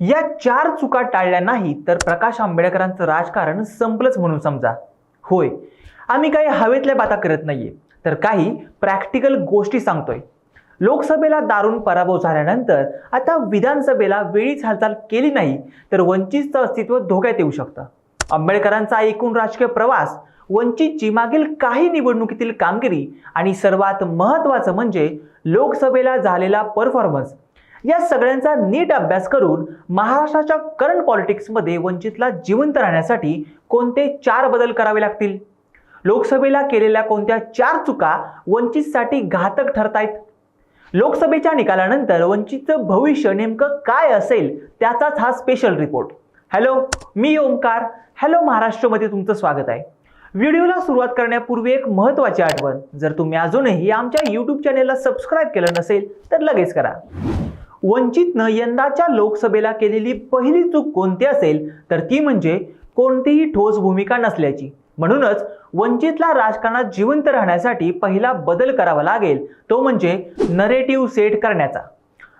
या चार चुका टाळल्या नाही तर प्रकाश आंबेडकरांचं राजकारण संपलंच म्हणून समजा. होय आम्ही काही हवेतल्या बाता करत नाहीये तर काही प्रॅक्टिकल गोष्टी सांगतोय. लोकसभेला दारुण पराभव झाल्यानंतर आता विधानसभेला वेळीच हालचाल केली नाही तर वंचितचं अस्तित्व धोक्यात येऊ शकतं. आंबेडकरांचा एकूण राजकीय प्रवास वंचितची मागील काही निवडणुकीतील कामगिरी आणि सर्वात महत्त्वाचं म्हणजे लोकसभेला झालेला परफॉर्मन्स या सगळ्यांचा नीट अभ्यास करून महाराष्ट्राच्या करंट पॉलिटिक्समध्ये वंचितला जिवंत राहण्यासाठी कोणते चार बदल करावे लागतील? लोकसभेला केलेल्या कोणत्या चार चुका वंचितसाठी घातक ठरतायत? लोकसभेच्या निकालानंतर वंचितचं भविष्य नेमकं काय असेल त्याचाच हा स्पेशल रिपोर्ट हॅलो मी ओंकार. हॅलो महाराष्ट्रमध्ये तुमचं स्वागत आहे. व्हिडिओला सुरुवात करण्यापूर्वी एक महत्त्वाची आठवण. जर तुम्ही अजूनही आमच्या यूट्यूब चॅनेलला सबस्क्राईब केलं नसेल तर लगेच करा. वंचितनं यंदाच्या लोकसभेला केलेली पहिली चूक कोणती असेल? तर ती म्हणजे कोणतीही ठोस भूमिका नसल्याची. म्हणूनच वंचितला राजकारणात जिवंत राहण्यासाठी पहिला बदल करावा लागेल. तो म्हणजे नरेटिव्ह सेट करण्याचा.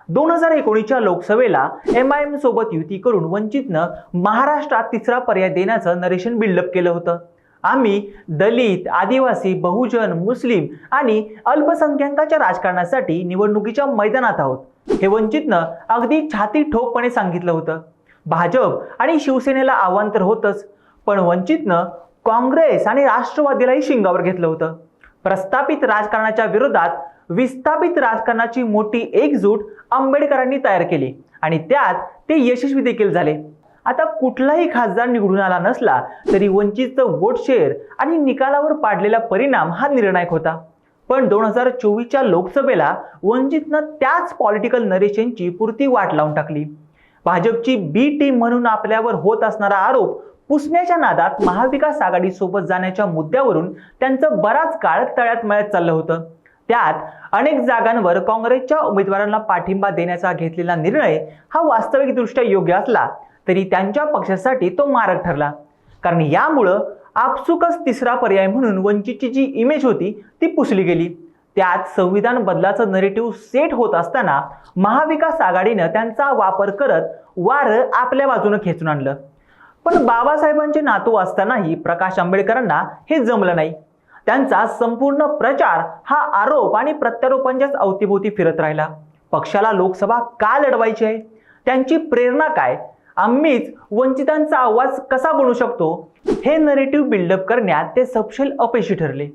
दोन हजार एकोणीसच्या लोकसभेला एम आय एम सोबत युती करून वंचितनं महाराष्ट्रात तिसरा पर्याय देण्याचं नरेशन बिल्डअप केलं होतं. आम्ही दलित आदिवासी बहुजन मुस्लिम आणि अल्पसंख्याकाच्या राजकारणासाठी निवडणुकीच्या मैदानात आहोत. हे वंचितनं अगदी छाती ठोकपणे सांगितलं होतं. भाजप आणि शिवसेनेला आव्हान तर होतच पण वंचितनं काँग्रेस आणि राष्ट्रवादीलाही शिंगावर घेतलं होतं. प्रस्थापित राजकारणाच्या विरोधात विस्थापित राजकारणाची मोठी एकजूट आंबेडकरांनी तयार केली आणि त्यात ते यशस्वी देखील झाले. आता कुठलाही खासदार निवडून आला नसला तरी वंचितचं वोट शेअर आणि निकालावर पाडलेला परिणाम हा निर्णायक होता. पण दोन हजार चोवीसच्या लोकसभेला वंचितनं त्याच पॉलिटिकल नरेशनची पुरती वाट लावून टाकली. भाजपची बी टीम म्हणून आपल्यावर होत असणारा आरोप पुसण्याच्या नादात महाविकास आघाडीसोबत जाण्याच्या मुद्द्यावरून त्यांचं बराच काळ तळ्यात मळ्यात चाललं होतं. त्यात अनेक जागांवर काँग्रेसच्या उमेदवारांना पाठिंबा देण्याचा घेतलेला निर्णय हा वास्तविकदृष्ट्या योग्य असला तरी त्यांच्या पक्षासाठी तो मारक ठरला. कारण यामुळं आपसुकच तिसरा पर्याय म्हणून वंचितची जी इमेज होती ती पुसली गेली. त्यात संविधान बदलाचं नरेटिव्ह सेट होत असताना महाविकास आघाडीनं त्यांचा वापर करत वारं आपल्या बाजूनं खेचून आणलं. पण बाबासाहेबांचे नातू असतानाही प्रकाश आंबेडकरांना हे जमलं नाही. त्यांचा संपूर्ण प्रचार हा आरोप आणि प्रत्यारोपांच्याच अवतीभोवती फिरत राहिला. पक्षाला लोकसभा का लढवायची आहे? त्यांची प्रेरणा काय? आम्हीच वंचितांचा आवाज कसा बनू शकतो? हे नरेटिव्ह बिल्डअप करण्यात ते सपशेल अपयशी ठरले.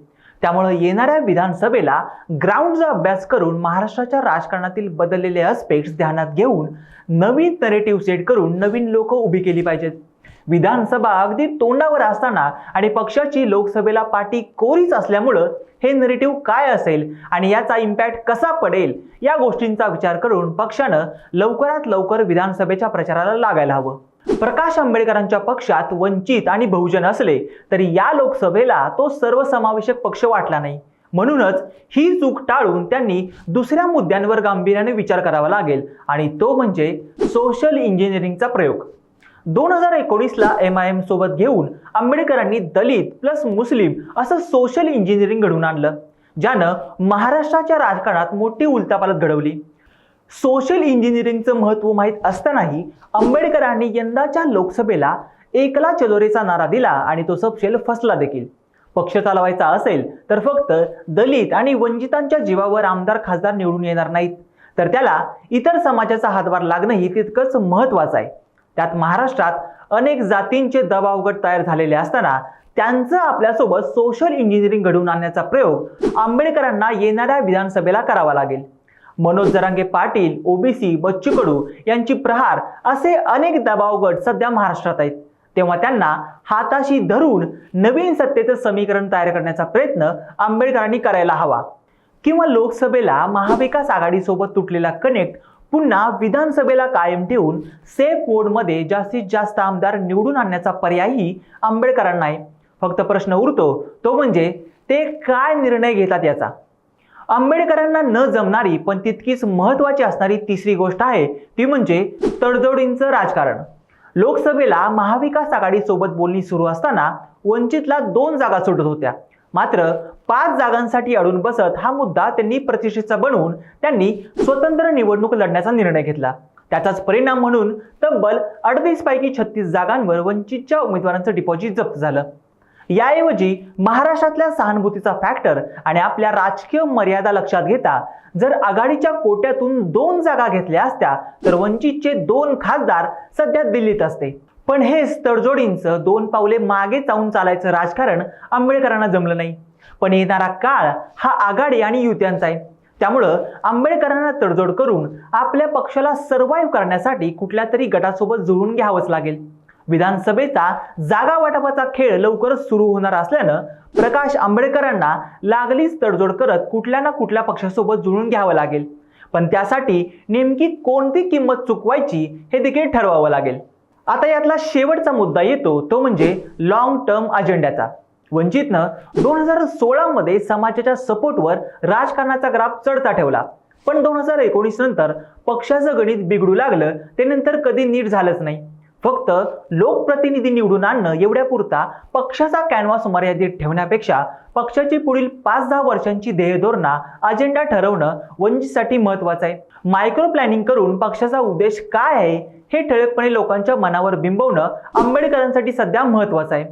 त्यामुळे येणाऱ्या विधानसभेला ग्राउंडचा अभ्यास करून महाराष्ट्राच्या राजकारणातील बदललेले अस्पेक्ट्स ध्यानात घेऊन नवीन नरेटिव्ह सेट करून नवीन लोक उभी केली पाहिजेत. विधानसभा अगदी तोंडावर असताना आणि पक्षाची लोकसभेला पाठी कोरीच असल्यामुळं हे नरेटिव्ह काय असेल आणि याचा इम्पॅक्ट कसा पडेल या गोष्टींचा विचार करून पक्षानं लवकरात लवकर विधानसभेच्या प्रचाराला लागायला हवं. प्रकाश आंबेडकरांच्या पक्षात वंचित आणि बहुजन असले तरी या लोकसभेला तो सर्वसमावेशक पक्ष वाटला नाही. म्हणूनच ही चूक टाळून त्यांनी दुसऱ्या मुद्द्यांवर गांभीर्याने विचार करावा लागेल आणि तो म्हणजे सोशल इंजिनिअरिंगचा प्रयोग. दोन हजार एकोणीसला एम आय एम सोबत घेऊन आंबेडकरांनी दलित प्लस मुस्लिम असं सोशल इंजिनिअरिंग घडवून आणलं ज्यानं महाराष्ट्राच्या राजकारणात मोठी उलतापालत घडवली. सोशल इंजिनिअरिंगचं महत्त्व माहीत असतानाही आंबेडकरांनी यंदाच्या लोकसभेला एकला चलोरेचा नारा दिला आणि तो सपशेल फसला देखील. पक्ष चालवायचा असेल तर फक्त दलित आणि वंचितांच्या जीवावर आमदार खासदार निवडून येणार नाहीत. तर त्याला इतर समाजाचा हातभार लागणंही तितकंच महत्त्वाचं आहे. त्यात महाराष्ट्रात अनेक जातींचे दबावगट तयार झालेले असताना त्यांचं आपल्यासोबत सोशल इंजिनिअरिंग घडवून आणण्याचा प्रयोग आंबेडकरांना येणाऱ्या विधानसभेला करावा लागेल. मनोज जरांगे पाटील ओबीसी बच्चू कडू यांची प्रहार असे अनेक दबावगट सध्या महाराष्ट्रात आहेत. तेव्हा त्यांना हाताशी धरून नवीन सत्तेचं समीकरण तयार करण्याचा प्रयत्न आंबेडकरांनी करायला हवा. किंवा लोकसभेला महाविकास आघाडीसोबत तुटलेला कनेक्ट पुन्हा विधानसभेला कायम ठेवून सेफ मोडमध्ये जास्तीत जास्त आमदार निवडून आणण्याचा पर्यायही आंबेडकरांना आहे फक्त प्रश्न उरतो तो म्हणजे ते काय निर्णय घेतात याचा? आंबेडकरांना न जमणारी पण तितकीच महत्त्वाची असणारी तिसरी गोष्ट आहे ती म्हणजे तडजोडींचं राजकारण. लोकसभेला महाविकास आघाडीसोबत बोलणी सुरू असताना वंचितला दोन जागा सुटत होत्या. मात्र पाच जागांसाठी अडून बसत हा मुद्दा त्यांनी प्रतिष्ठेचा बनवून त्यांनी स्वतंत्र निवडणूक लढण्याचा निर्णय घेतला. त्याचाच परिणाम म्हणून तब्बल अडतीस पैकी छत्तीस जागांवर वंचितच्या उमेदवारांचं डिपॉझिट जप्त झालं. याऐवजी महाराष्ट्रातल्या सहानुभूतीचा फॅक्टर आणि आपल्या राजकीय मर्यादा लक्षात घेता जर आघाडीच्या कोट्यातून दोन जागा घेतल्या असत्या तर वंचितचे दोन खासदार सध्या दिल्लीत असते. पण हेच तडजोडींचं दोन पावले मागे जाऊन चालायचं राजकारण आंबेडकरांना जमलं नाही. पण येणारा काळ हा आघाडी आणि युत्यांचा आहे. त्यामुळं आंबेडकरांना तडजोड करून आपल्या पक्षाला सर्व्हाइव्ह करण्यासाठी कुठल्या तरी गटासोबत जुळून घ्यावंच लागेल. विधानसभेचा जागा वाटपाचा खेळ लवकरच सुरू होणार असल्यानं प्रकाश आंबेडकरांना लागलीच तडजोड करत कुठल्या ना कुठल्या पक्षासोबत जुळून घ्यावं लागेल. पण त्यासाठी नेमकी कोणती किंमत चुकवायची हे देखील ठरवावं लागेल. आता यातला शेवटचा मुद्दा येतो तो म्हणजे लॉंग टर्म अजेंड्याचा वंचितनं दोन हजार सोळामध्ये समाजाच्या सपोर्टवर राजकारणाचा ग्राफ चढता ठेवला. पण दोन हजार एकोणीस नंतर पक्षाचं गणित बिघडू लागलं ते नंतर कधी नीट झालंच नाही. फक्त लोकप्रतिनिधी निवडून आणणं एवढ्यापुरता पक्षाचा कॅनव्हास मर्यादित ठेवण्यापेक्षा पक्षाची पुढील पाच दहा वर्षांची ध्येयधोरणा अजेंडा ठरवणं वंचितसाठी महत्वाचं आहे. मायक्रो प्लॅनिंग करून पक्षाचा उद्देश काय आहे हे ठळकपणे लोकांच्या मनावर बिंबवणं आंबेडकरांसाठी सध्या महत्वाचं आहे.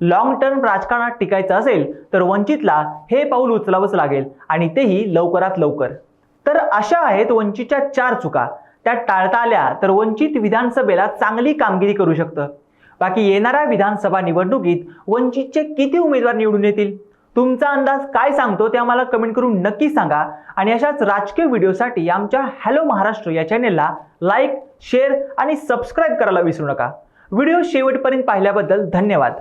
लॉंग टर्म राजकारणात टिकायचं असेल तर वंचितला हे पाऊल उचलावंच लागेल आणि तेही लवकरात लवकर. तर अशा आहेत वंचितच्या चार चुका. त्या टाळता आल्या तर वंचित विधानसभेला चांगली कामगिरी करू शकतं. बाकी येणाऱ्या विधानसभा निवडणुकीत वंचितचे किती उमेदवार निवडून येतील? तुमचा अंदाज काय सांगतो ते आम्हाला कमेंट करून नक्की सांगा. आणि अशाच राजकीय व्हिडिओसाठी आमच्या हॅलो महाराष्ट्र या चॅनेलला लाईक शेअर आणि सबस्क्राईब करायला विसरू नका. व्हिडिओ शेवटपर्यंत पाहिल्याबद्दल धन्यवाद.